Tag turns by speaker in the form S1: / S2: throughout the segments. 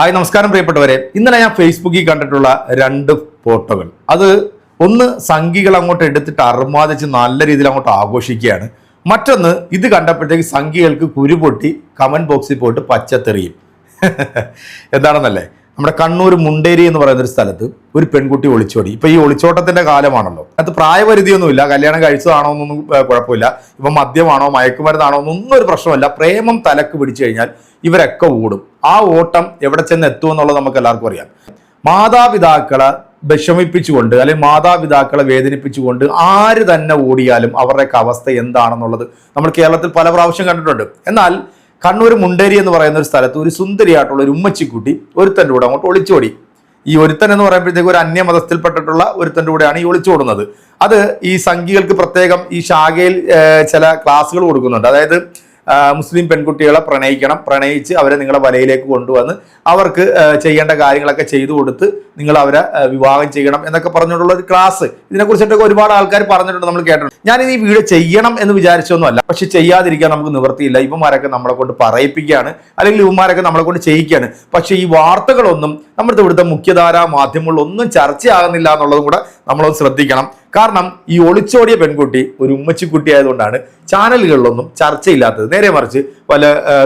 S1: Hi നമസ്കാരം പ്രിയപ്പെട്ടവരെ. ഇന്നലെ ഞാൻ ഫേസ്ബുക്കിൽ കണ്ടിട്ടുള്ള രണ്ട് ഫോട്ടോകൾ. അത് ഒന്ന് സംഘികൾ അങ്ങോട്ട് എടുത്തിട്ട് അർമാദിച്ച് നല്ല രീതിയിൽ അങ്ങോട്ട് ആഘോഷിക്കുകയാണ്. മറ്റൊന്ന് ഇത് കണ്ടപ്പോഴത്തേക്ക് സംഘികൾക്ക് കുരുപൊട്ടി കമന്റ് ബോക്സിൽ പോയിട്ട് പച്ചത്തെറിയും. എന്താണെന്നല്ലേ? നമ്മുടെ കണ്ണൂർ മുണ്ടേരി എന്ന് പറയുന്ന ഒരു സ്ഥലത്ത് ഒരു പെൺകുട്ടി ഒളിച്ചോടി. ഇപ്പൊ ഈ ഒളിച്ചോട്ടത്തിന്റെ കാലമാണല്ലോ. അത് പ്രായപരിധിയൊന്നുമില്ല. കല്യാണം കഴിച്ചതാണോ എന്നൊന്നും കുഴപ്പമില്ല. ഇപ്പൊ മദ്യമാണോ മയക്കുമരുന്നാണോ എന്നൊന്നും ഒരു പ്രശ്നമല്ല. പ്രേമം തലക്ക് പിടിച്ചു കഴിഞ്ഞാൽ ഇവരൊക്കെ ഓടും. ആ ഓട്ടം എവിടെ ചെന്ന് എത്തുമെന്നുള്ളത് നമുക്ക് എല്ലാവർക്കും അറിയാം. മാതാപിതാക്കളെ വിഷമിപ്പിച്ചുകൊണ്ട് അല്ലെങ്കിൽ മാതാപിതാക്കളെ വേദനിപ്പിച്ചുകൊണ്ട് ആര് തന്നെ ഓടിയാലും അവരുടെയൊക്കെ അവസ്ഥ എന്താണെന്നുള്ളത് നമ്മൾ കേരളത്തിൽ പല പ്രാവശ്യം കണ്ടിട്ടുണ്ട്. എന്നാൽ കണ്ണൂർ മുണ്ടേരി എന്ന് പറയുന്ന ഒരു സ്ഥലത്ത് ഒരു സുന്ദരിയായിട്ടുള്ള ഒരു ഉമ്മച്ചിക്കുട്ടി ഒരുത്തന്റെ കൂടെ അങ്ങോട്ട് ഒളിച്ചോടി. ഈ ഒരുത്തൻ എന്ന് പറയുമ്പോഴത്തേക്ക് ഒരു അന്യമതത്തിൽപ്പെട്ടിട്ടുള്ള ഒരുത്തന്റെ കൂടെയാണ് ഈ ഒളിച്ചോടുന്നത്. അത് ഈ സംഘികൾക്ക് പ്രത്യേകം ഈ ശാഖയിൽ ചില ക്ലാസ്സുകൾ കൊടുക്കുന്നുണ്ട്. അതായത് മുസ്ലിം പെൺകുട്ടികളെ പ്രണയിക്കണം. പ്രണയിച്ച് അവരെ നിങ്ങളെ വലയിലേക്ക് കൊണ്ടുവന്ന് അവർക്ക് ചെയ്യേണ്ട കാര്യങ്ങളൊക്കെ ചെയ്തു കൊടുത്ത് നിങ്ങൾ അവരെ വിവാഹം ചെയ്യണം എന്നൊക്കെ പറഞ്ഞുകൊണ്ടുള്ള ഒരു ക്ലാസ്. ഇതിനെക്കുറിച്ചിട്ടൊക്കെ ഒരുപാട് ആൾക്കാർ പറഞ്ഞിട്ടുണ്ട് നമ്മൾ കേട്ടിട്ടുണ്ട്. ഞാൻ ഈ വീഡിയോ ചെയ്യണം എന്ന് വിചാരിച്ചൊന്നുമല്ല. പക്ഷെ ചെയ്യാതിരിക്കാൻ നമുക്ക് നിവൃത്തിയില്ല. ഇവന്മാരൊക്കെ നമ്മളെ കൊണ്ട് പറയിപ്പിക്കുകയാണ്. അല്ലെങ്കിൽ ഇവന്മാരൊക്കെ നമ്മളെ കൊണ്ട് ചെയ്യിക്കുകയാണ്. പക്ഷേ ഈ വാർത്തകളൊന്നും നമ്മുടെ ഇവിടുത്തെ മുഖ്യധാരാ മാധ്യമങ്ങളിലൊന്നും ചർച്ചയാകുന്നില്ല എന്നുള്ളതും കൂടെ നമ്മളൊന്ന് ശ്രദ്ധിക്കണം. കാരണം ഈ ഒളിച്ചോടിയ പെൺകുട്ടി ഒരു ഉമ്മച്ചിക്കുട്ടി ആയതുകൊണ്ടാണ് ചാനലുകളിലൊന്നും ചർച്ചയില്ലാത്തത്. നേരെ മറിച്ച് പല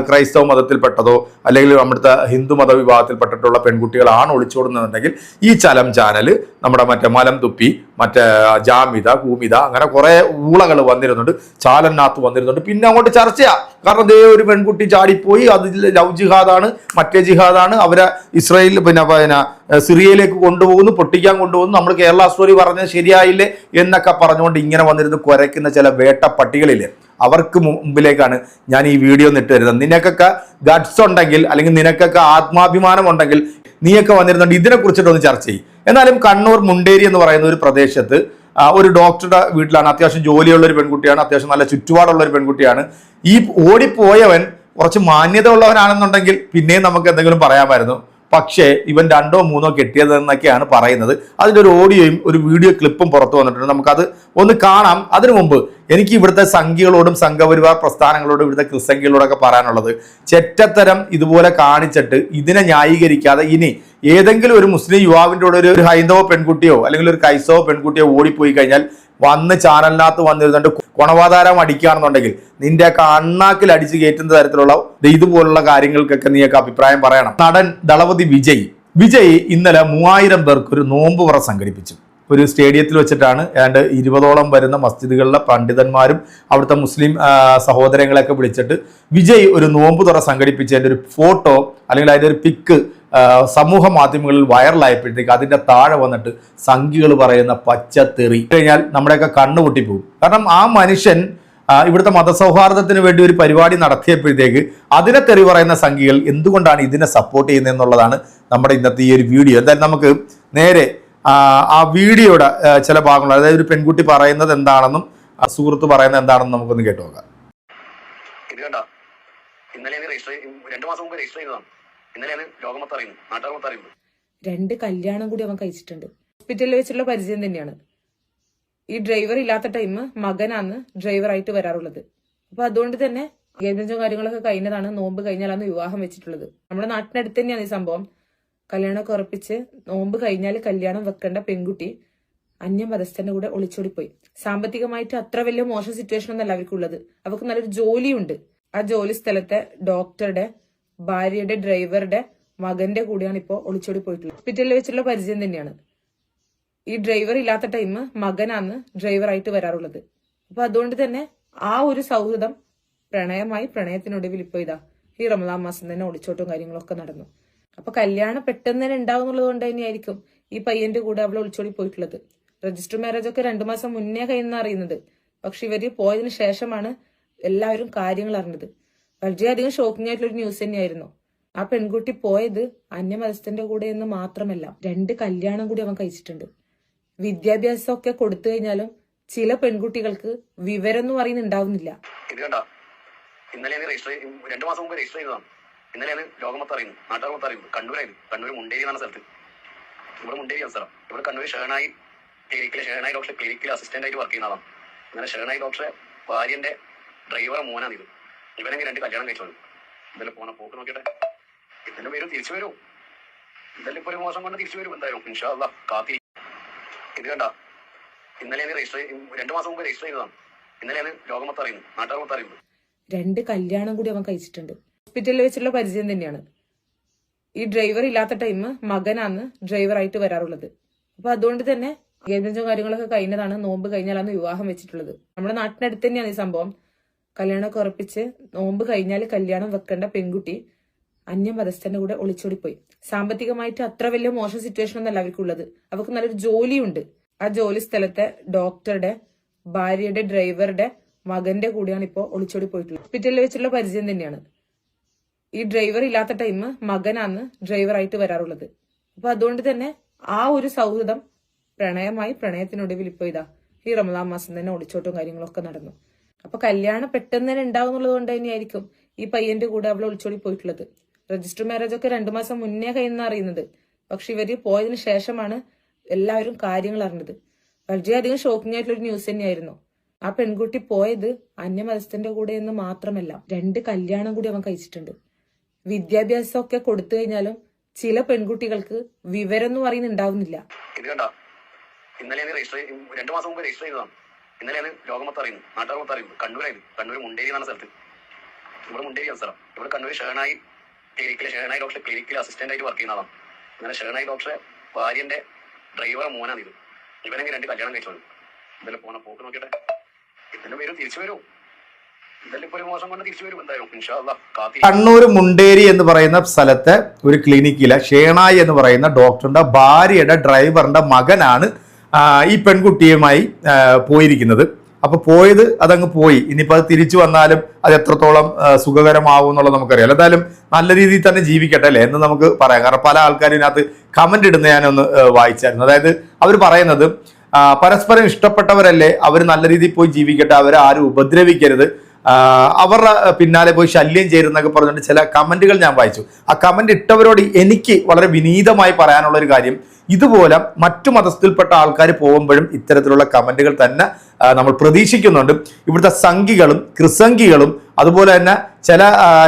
S1: ക്രൈസ്തവ മതത്തിൽപ്പെട്ടതോ അല്ലെങ്കിൽ നമ്മുടെ ഹിന്ദു മത വിഭാഗത്തിൽപ്പെട്ടിട്ടുള്ള പെൺകുട്ടികളാണ് ഒളിച്ചോടുന്നതെന്നുണ്ടെങ്കിൽ ഈ ചലം ചാനൽ നമ്മുടെ മറ്റേ മലം തുപ്പി മറ്റേ ജാമിത ഭൂമിത അങ്ങനെ കുറെ ഊളകൾ വന്നിരുന്നുണ്ട്. ചാലനകത്ത് വന്നിരുന്നുണ്ട്. പിന്നെ അങ്ങോട്ട് ചർച്ചയാ. കാരണം ദേ ഒരു പെൺകുട്ടി ചാടിപ്പോയി. അത് ലവ് ജിഹാദാണ് മറ്റേ ജിഹാദാണ്. അവരെ ഇസ്രയേലിൽ പിന്നെ പിന്നെ സിറിയയിലേക്ക് കൊണ്ടുപോകുന്നു പൊട്ടിക്കാൻ കൊണ്ടുപോകുന്നു. നമ്മൾ കേരള സ്റ്റോറി പറഞ്ഞത് ശരിയായില്ലേ എന്നൊക്കെ പറഞ്ഞുകൊണ്ട് ഇങ്ങനെ വന്നിരുന്ന് കുരയ്ക്കുന്ന ചില വേട്ട പട്ടികളില്ലേ അവർക്ക് മുമ്പിലേക്കാണ് ഞാൻ ഈ വീഡിയോ നിട്ട് വരുന്നത് നിനക്കൊക്കെ ഗഡ്സ് ഉണ്ടെങ്കിൽ അല്ലെങ്കിൽ നിനക്കൊക്കെ ആത്മാഭിമാനം ഉണ്ടെങ്കിൽ നീയൊക്കെ വന്നിരുന്നുണ്ട് ഇതിനെ കുറിച്ചിട്ടൊന്ന് ചർച്ച ചെയ്യും. എന്നാലും കണ്ണൂർ മുണ്ടേരി എന്ന് പറയുന്ന ഒരു പ്രദേശത്ത് ഒരു ഡോക്ടറുടെ വീട്ടിലാണ്. അത്യാവശ്യം ജോലിയുള്ള ഒരു പെൺകുട്ടിയാണ് അത്യാവശ്യം നല്ല ചുറ്റുപാടുള്ള ഒരു പെൺകുട്ടിയാണ്. ഈ ഓടിപ്പോയവൻ കുറച്ച് മാന്യത ഉള്ളവനാണെന്നുണ്ടെങ്കിൽ പിന്നെയും നമുക്ക് എന്തെങ്കിലും പറയാമായിരുന്നു. പക്ഷേ ഇവൻ രണ്ടോ മൂന്നോ കെട്ടിയതെന്നൊക്കെയാണ് പറയുന്നത്. അതിന്റെ ഒരു ഓഡിയോയും ഒരു വീഡിയോ ക്ലിപ്പും പുറത്തു വന്നിട്ടുണ്ട്. നമുക്കത് ഒന്ന് കാണാം. അതിനു മുമ്പ് എനിക്ക് ഇവിടുത്തെ സംഖ്യകളോടും സംഘപരിവാർ പ്രസ്ഥാനങ്ങളോടും ഇവിടുത്തെ ക്രിസ്തംഖ്യകളോടൊക്കെ പറയാനുള്ളത് ചെറ്റത്തരം ഇതുപോലെ കാണിച്ചിട്ട് ഇതിനെ ന്യായീകരിക്കാതെ ഇനി ഏതെങ്കിലും ഒരു മുസ്ലിം യുവാവിന്റെ കൂടെ ഒരു ഹൈന്ദവ പെൺകുട്ടിയോ അല്ലെങ്കിൽ ഒരു ക്രൈസ്തവ പെൺകുട്ടിയോ ഓടിപ്പോയി കഴിഞ്ഞാൽ വന്ന് ചാനലിനകത്ത് വന്നിരുന്നുണ്ട് കുണവാധാരം അടിക്കുകയാണെന്നുണ്ടെങ്കിൽ നിന്റെയൊക്കെ അണ്ണാക്കിൽ അടിച്ചു കയറ്റുന്ന തരത്തിലുള്ള ഇതുപോലുള്ള കാര്യങ്ങൾക്കൊക്കെ നീയൊക്കെ അഭിപ്രായം പറയണം. നടൻ ദളപതി വിജയ്. വിജയ് ഇന്നലെ മൂവായിരം പേർക്ക് ഒരു നോമ്പ് പറ സംഘടിപ്പിച്ചു. ഒരു സ്റ്റേഡിയത്തിൽ വെച്ചിട്ടാണ് ഏതാണ്ട് ഇരുപതോളം വരുന്ന മസ്ജിദുകളിലെ പണ്ഡിതന്മാരും അവിടുത്തെ മുസ്ലിം സഹോദരങ്ങളെയൊക്കെ വിളിച്ചിട്ട് വിജയ് ഒരു നോമ്പ് തുറ സംഘടിപ്പിച്ചതിന്റെ ഒരു ഫോട്ടോ അല്ലെങ്കിൽ അതിന്റെ ഒരു പിക്ക് സമൂഹ മാധ്യമങ്ങളിൽ വൈറലായപ്പോഴത്തേക്ക് അതിന്റെ താഴെ വന്നിട്ട് സംഖ്യകൾ പറയുന്ന പച്ചത്തെറി. കഴിഞ്ഞാൽ നമ്മുടെയൊക്കെ കണ്ണു പൊട്ടിപ്പോകും. കാരണം ആ മനുഷ്യൻ ഇവിടുത്തെ മതസൗഹാർദ്ദത്തിന് വേണ്ടി ഒരു പരിപാടി നടത്തിയപ്പോഴത്തേക്ക് അതിനെ തെറി പറയുന്ന സംഖ്യകൾ എന്തുകൊണ്ടാണ് ഇതിനെ സപ്പോർട്ട് ചെയ്യുന്നത് എന്നുള്ളതാണ് നമ്മുടെ ഇന്നത്തെ ഈ ഒരു വീഡിയോ. എന്തായാലും നമുക്ക് നേരെ ആ, വീഡിയോയുടെ ചില ഭാഗങ്ങൾ അതായത് ഒരു പെൺകുട്ടി പറയുന്നത് എന്താണെന്നും സുഹൃത്ത് പറയുന്നത് എന്താണെന്നും നമുക്കൊന്ന് കേട്ടു നോക്കാം.
S2: ഇന്നലെ രജിസ്റ്റർ രണ്ടു മാസം മുമ്പ് രജിസ്റ്റർ ചെയ്തതാണ്. അറിയുന്നത്. അറിയുന്നത്.
S3: രണ്ട് കല്യാണം കൂടി അവൻ കഴിച്ചിട്ടുണ്ട്. ഹോസ്പിറ്റലിൽ വെച്ചുള്ള പരിചയം തന്നെയാണ്. ഈ ഡ്രൈവർ ഇല്ലാത്ത ടൈം മകനാണ് ഡ്രൈവറായിട്ട് വരാറുള്ളത്. അപ്പൊ അതുകൊണ്ട് തന്നെ എൻഗേജ്മെന്റും കാര്യങ്ങളൊക്കെ കഴിഞ്ഞതാണ്. നോമ്പ് കഴിഞ്ഞാലാണ് വിവാഹം വെച്ചിട്ടുള്ളത്. നമ്മുടെ നാട്ടിനടുത്ത് തന്നെയാണ് ഈ സംഭവം. കല്യാണമൊക്കെ ഉറപ്പിച്ച് നോമ്പ് കഴിഞ്ഞാൽ കല്യാണം വെക്കേണ്ട പെൺകുട്ടി അന്യമതസ്ഥന്റെ കൂടെ ഒളിച്ചോടിപ്പോയി. സാമ്പത്തികമായിട്ട് അത്ര വലിയ മോശം സിറ്റുവേഷൻ ഒന്നല്ല അവർക്കുള്ളത്. അവർക്ക് നല്ലൊരു ജോലിയുണ്ട്. ആ ജോലി സ്ഥലത്തെ ഡോക്ടറുടെ ഭാര്യയുടെ ഡ്രൈവറുടെ മകന്റെ കൂടെയാണ് ഇപ്പോൾ ഒളിച്ചോടി പോയിട്ടുള്ളത്. ഹോസ്പിറ്റലിൽ വെച്ചുള്ള പരിചയം തന്നെയാണ്. ഈ ഡ്രൈവർ ഇല്ലാത്ത ടൈം മകനാണ് ഡ്രൈവറായിട്ട് വരാറുള്ളത്. അപ്പൊ അതുകൊണ്ട് തന്നെ ആ ഒരു സൗഹൃദം പ്രണയമായി പ്രണയത്തിനൊടുവിൽ ഇപ്പൊ ഇതാ ഈ റമദാൻ മാസം തന്നെ ഒളിച്ചോട്ടും കാര്യങ്ങളൊക്കെ നടന്നു. അപ്പൊ കല്യാണം പെട്ടെന്ന് തന്നെ ഉണ്ടാവുന്നുള്ളത് കൊണ്ട് തന്നെയായിരിക്കും ഈ പയ്യന്റെ കൂടെ അവൾ ഒളിച്ചോടി പോയിട്ടുള്ളത്. രജിസ്റ്റർ മാരേജ് ഒക്കെ രണ്ടു മാസം മുന്നേ കഴിയുന്ന അറിയുന്നത്. പക്ഷെ ഇവർ പോയതിനു ശേഷമാണ് എല്ലാവരും കാര്യങ്ങൾ അറിഞ്ഞത്. വളരെയധികം ഷോക്കിംഗ് ആയിട്ടുള്ള ഒരു ന്യൂസ് തന്നെയായിരുന്നു. ആ പെൺകുട്ടി പോയത് അന്യമതസ്ഥന്റെ കൂടെ എന്ന് മാത്രമല്ല രണ്ട് കല്യാണം കൂടി അവൻ കഴിച്ചിട്ടുണ്ട്. വിദ്യാഭ്യാസം ഒക്കെ കൊടുത്തു കഴിഞ്ഞാലും ചില പെൺകുട്ടികൾക്ക് വിവരം എന്ന്
S2: പറയുന്നുണ്ടാവുന്നില്ല ഇന്നലെയാണ് രജിസ്റ്റർ മാസം മുമ്പ് രജിസ്റ്റർ ചെയ്തതാണ്. ഇന്നലെയാണ് അറിയുന്നത് കണ്ണൂർ മുണ്ടേരി എന്ന സ്ഥലത്ത്. സ്ഥലം. കണ്ണൂർ ഷേണായി ഷേണായി ഡോക്ടർ ക്ലിനിക്കിൽ അസിസ്റ്റന്റ് ആയിട്ട് വർക്ക് ചെയ്യുന്ന ആളാണ്. അങ്ങനെ ഷേണായി ഡോക്ടറെ ഭാര്യന്റെ ഡ്രൈവറെ മോനാണ് ഇത് ഇവനെങ്കിൽ രണ്ട് കല്യാണം കഴിച്ചോളൂ. ഇതല്ല പോണ പോക്ക് നോക്കട്ടെ ഇതിന്റെ വരും തിരിച്ചു വരൂ. ഇതെല്ലാം ഇപ്പൊ ഒരു മോശം കൊണ്ട് തിരിച്ചു വരും എന്തായാലും. ഇൻഷാല്ല കാത്തി ഇത് കണ്ട ഇന്നലെയാണ് രജിസ്റ്റർ രണ്ടു മാസം മുമ്പ് രജിസ്റ്റർ ചെയ്തതാണ്. ഇന്നലെയാണ് ലോകം മൊത്തം അറിയുന്നത് നാട്ടുകാർ മൊത്തം അറിയുന്നത്
S3: രണ്ട് കല്യാണം കൂടി അവൻ കഴിച്ചിട്ടുണ്ട്. ഹോസ്പിറ്റലിൽ വെച്ചുള്ള പരിചയം തന്നെയാണ്. ഈ ഡ്രൈവർ ഇല്ലാത്ത ടൈം മകനാണ് ഡ്രൈവറായിട്ട് വരാറുള്ളത്. അപ്പൊ അതുകൊണ്ട് തന്നെ ഏതെങ്കിലും കാര്യങ്ങളൊക്കെ കഴിഞ്ഞതാണ് നോമ്പ് കഴിഞ്ഞാലാണ് വിവാഹം വെച്ചിട്ടുള്ളത്. നമ്മുടെ നാട്ടിനടുത്ത് തന്നെയാണ് ഈ സംഭവം. കല്യാണമൊക്കെ ഉറപ്പിച്ച് നോമ്പ് കഴിഞ്ഞാൽ കല്യാണം വെക്കേണ്ട പെൺകുട്ടി അന്യമതസ്ഥന്റെ കൂടെ ഒളിച്ചോടിപ്പോയി. സാമ്പത്തികമായിട്ട് അത്ര വലിയ മോശം സിറ്റുവേഷൻ ഒന്നല്ല അവർക്കുള്ളത്. അവർക്ക് നല്ലൊരു ജോലിയുണ്ട്. ആ ജോലി സ്ഥലത്തെ ഡോക്ടറുടെ ഭാര്യയുടെ ഡ്രൈവറുടെ മകന്റെ കൂടെയാണ് ഇപ്പോൾ ഒളിച്ചോടി പോയിട്ടുള്ളത് ഹോസ്പിറ്റലിൽ വെച്ചുള്ള പരിചയം തന്നെയാണ്. ഈ ഡ്രൈവർ ഇല്ലാത്ത ടൈം മകനാണ് ഡ്രൈവറായിട്ട് വരാറുള്ളത്. അപ്പൊ അതുകൊണ്ട് തന്നെ ആ ഒരു സൗഹൃദം പ്രണയമായി പ്രണയത്തിനൊടുവിൽ ഇപ്പൊ ഇതാ ഈ റമദാൻ മാസം തന്നെ ഒളിച്ചോട്ടും കാര്യങ്ങളൊക്കെ നടന്നു. അപ്പൊ കല്യാണം പെട്ടെന്ന് തന്നെ ഉണ്ടാവുന്നുള്ളത് കൊണ്ട് തന്നെയായിരിക്കും ഈ പയ്യന്റെ കൂടെ അവൾ ഒളിച്ചോടി പോയിട്ടുള്ളത്. രജിസ്റ്റർ മാരേജ് ഒക്കെ രണ്ടു മാസം മുന്നേ കഴിയുന്ന അറിയുന്നത്. പക്ഷെ ഇവർ പോയതിനു ശേഷമാണ് എല്ലാവരും കാര്യങ്ങൾ അറിഞ്ഞത്. വളരെയധികം ഷോക്കിംഗ് ആയിട്ടുള്ള ഒരു ന്യൂസ് തന്നെയായിരുന്നു. ആ പെൺകുട്ടി പോയത് അന്യമതസ്ഥന്റെ കൂടെ എന്ന് മാത്രമല്ല രണ്ട് കല്യാണം കൂടി അവൻ കഴിച്ചിട്ടുണ്ട്. വിദ്യാഭ്യാസം ഒക്കെ കൊടുത്തു കഴിഞ്ഞാലും ചില പെൺകുട്ടികൾക്ക് വിവരം എന്ന്
S2: പറയുന്നുണ്ടാവുന്നില്ല ഇന്നലെ രജിസ്റ്റർ രണ്ടു മാസം മുമ്പ് രജിസ്റ്റർ ചെയ്തതാണ്. ഇന്നലെയാണ് ലോകമൊത്തം അറിയുന്നത്. നാട്ടുകാർ മൊത്തം അറിയുന്നത്. കണ്ണൂരായിരുന്നു. കണ്ണൂർ മുണ്ടേരി എന്ന സ്ഥലത്ത്. ഇവിടെ മുണ്ടേരി സ്ഥലം. ഇവിടെ കണ്ണൂർ ഷേണായി ക്ലിനിക്കിലെ ഷേണായി ഡോക്ടർ ക്ലിനിക്കിൽ അസിസ്റ്റന്റ് ആയിട്ട് വർക്ക് ചെയ്യുന്ന ആളാണ്. അങ്ങനെ ഷേണായി ഡോക്ടറെ ഭാര്യന്റെ ഡ്രൈവറെ മോനാണ് ഇത്. ഇവനെങ്കിൽ രണ്ട് കല്യാണം കഴിച്ചോളൂ. ഇതെല്ലാം പോണ. പോക്ക് നോക്കിട്ടെ ഇതിന്റെ പേരും തിരിച്ചു വരും.
S1: കണ്ണൂർ മുണ്ടേരി എന്ന് പറയുന്ന സ്ഥലത്തെ ഒരു ക്ലിനിക്കിലെ ഷേണായി എന്ന് പറയുന്ന ഡോക്ടറിന്റെ ഭാര്യയുടെ ഡ്രൈവറിന്റെ മകനാണ് ഈ പെൺകുട്ടിയുമായി പോയിരിക്കുന്നത്. അപ്പൊ പോയത് അതങ്ങ് പോയി. ഇനിയിപ്പോൾ അത് തിരിച്ചു വന്നാലും അത് എത്രത്തോളം സുഖകരമാവും എന്നുള്ളത് നമുക്കറിയാം. എന്തായാലും നല്ല രീതിയിൽ തന്നെ ജീവിക്കട്ടെ അല്ലേ എന്ന് നമുക്ക് പറയാം. കാരണം പല ആൾക്കാരും ഇതിനകത്ത് കമന്റ് ഇടുന്ന ഞാനൊന്ന് വായിച്ചായിരുന്നു. അതായത് അവർ പറയുന്നത് പരസ്പരം ഇഷ്ടപ്പെട്ടവരല്ലേ അവർ നല്ല രീതിയിൽ പോയി ജീവിക്കട്ടെ അവരെ ആരും ഉപദ്രവിക്കരുത്. അവരുടെ പിന്നാലെ പോയി ശല്യം ചേരുന്നൊക്കെ പറഞ്ഞുകൊണ്ട് ചില കമന്റുകൾ ഞാൻ വായിച്ചു. ആ കമന്റ് ഇട്ടവരോട് എനിക്ക് വളരെ വിനീതമായി പറയാനുള്ള ഒരു കാര്യം ഇതുപോലെ മറ്റു മതസ്ഥയിൽപ്പെട്ട ആൾക്കാർ പോകുമ്പോഴും ഇത്തരത്തിലുള്ള കമന്റുകൾ തന്നെ നമ്മൾ പ്രതീക്ഷിക്കുന്നുണ്ട്. ഇവിടുത്തെ സംഘികളും ക്രിസംഖികളും അതുപോലെ തന്നെ ചില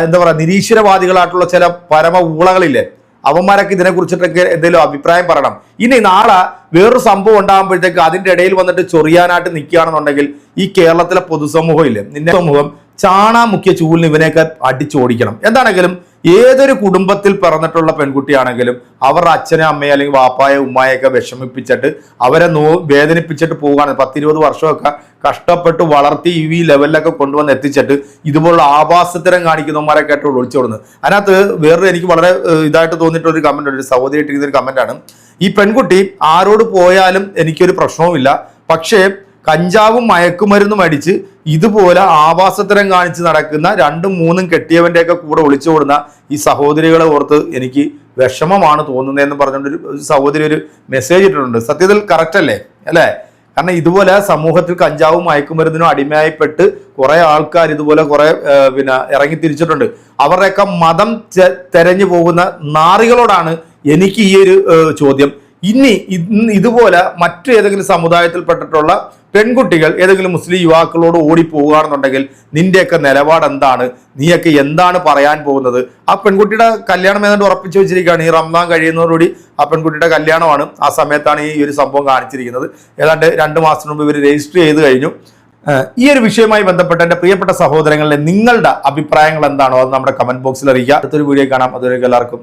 S1: എന്താ പറയുക നിരീശ്വരവാദികളായിട്ടുള്ള ചില പരമ ഊളകളില്ലേ അവന്മാരൊക്കെ ഇതിനെ കുറിച്ചിട്ടൊക്കെ എന്തെങ്കിലും അഭിപ്രായം പറയണം. ഇനി നാളെ വേറൊരു സംഭവം ഉണ്ടാകുമ്പോഴത്തേക്ക് അതിന്റെ ഇടയിൽ വന്നിട്ട് ചൊറിയാനായിട്ട് നിൽക്കുകയാണെന്നുണ്ടെങ്കിൽ ഈ കേരളത്തിലെ പൊതുസമൂഹം ഇല്ലേ? നിന്റെ സമൂഹം ചാണാമുഖ്യ ചൂലിന് ഇവനെയൊക്കെ അടിച്ചോടിക്കണം. എന്താണെങ്കിലും ഏതൊരു കുടുംബത്തിൽ പിറന്നിട്ടുള്ള പെൺകുട്ടിയാണെങ്കിലും അവരുടെ അച്ഛനെ അമ്മയെ അല്ലെങ്കിൽ വാപ്പായ ഉമ്മായൊക്കെ വിഷമിപ്പിച്ചിട്ട് അവരെ നോ വേദനിപ്പിച്ചിട്ട് പോവുകയാണ്. പത്തിരുപത് വർഷമൊക്കെ കഷ്ടപ്പെട്ട് വളർത്തി ഈ ലെവലിലൊക്കെ കൊണ്ടുവന്ന് എത്തിച്ചിട്ട് ഇതുപോലുള്ള ആഭാസത്തരം കാണിക്കുന്നവന്മാരൊക്കെ ആയിട്ട് ഒളിച്ചോടുന്നത് അതിനകത്ത് വേറൊരു എനിക്ക് വളരെ ഇതായിട്ട് തോന്നിയിട്ടുള്ള ഒരു ഉണ്ട്. ഒരു സഹോദരി ഇട്ടിരിക്കുന്ന ഒരു കമന്റാണ് ഈ പെൺകുട്ടി ആരോട് പോയാലും എനിക്കൊരു പ്രശ്നവുമില്ല. പക്ഷേ കഞ്ചാവും മയക്കുമരുന്നും അടിച്ച് ഇതുപോലെ ആവാസത്തരം കാണിച്ച് നടക്കുന്ന രണ്ടും മൂന്നും കെട്ടിയവന്റെയൊക്കെ കൂടെ ഒളിച്ചോടുന്ന ഈ സഹോദരികളെ ഓർത്ത് എനിക്ക് വിഷമമാണ് തോന്നുന്നതെന്ന് പറഞ്ഞുകൊണ്ട് ഒരു സഹോദരി ഒരു മെസ്സേജ് ഇട്ടിട്ടുണ്ട്. സത്യത്തിൽ കറക്റ്റ് അല്ലേ? അല്ലേ? കാരണം ഇതുപോലെ സമൂഹത്തിൽ കഞ്ചാവും മയക്കുമരുന്നിനും അടിമയായിപ്പെട്ട് കുറേ ആൾക്കാർ ഇതുപോലെ കുറേ പിന്നെ ഇറങ്ങി തിരിച്ചിട്ടുണ്ട്. അവരുടെയൊക്കെ മതം തെരഞ്ഞു പോകുന്ന നാറികളോടാണ് എനിക്ക് ഈ ഒരു ചോദ്യം ഇനി ഇതുപോലെ മറ്റു ഏതെങ്കിലും സമുദായത്തിൽപ്പെട്ടിട്ടുള്ള പെൺകുട്ടികൾ ഏതെങ്കിലും മുസ്ലിം യുവാക്കളോട് ഓടി പോവുകയാണെന്നുണ്ടെങ്കിൽ നിന്റെയൊക്കെ നിലപാട് എന്താണ് നീയൊക്കെ എന്താണ് പറയാൻ പോകുന്നത്? ആ പെൺകുട്ടിയുടെ കല്യാണം ഏതാണ്ട് ഉറപ്പിച്ചു വെച്ചിരിക്കുകയാണ്. ഈ റംദാൻ കഴിയുന്നതോടുകൂടി ആ പെൺകുട്ടിയുടെ കല്യാണമാണ് ആ സമയത്താണ് ഈ ഒരു സംഭവം കാണിച്ചിരിക്കുന്നത്. ഏതാണ്ട് രണ്ട് മാസത്തിന് മുമ്പ് ഇവർ രജിസ്റ്റർ ചെയ്ത് കഴിഞ്ഞു. ഈ ഒരു വിഷയവുമായി ബന്ധപ്പെട്ട എന്റെ പ്രിയപ്പെട്ട സഹോദരങ്ങളിലെ നിങ്ങളുടെ അഭിപ്രായങ്ങൾ എന്താണോ അത് നമ്മുടെ കമന്റ് ബോക്സിൽ അറിയിക്കുക. അടുത്തൊരു വീഡിയോ കാണാം. അതുവരെ എല്ലാവർക്കും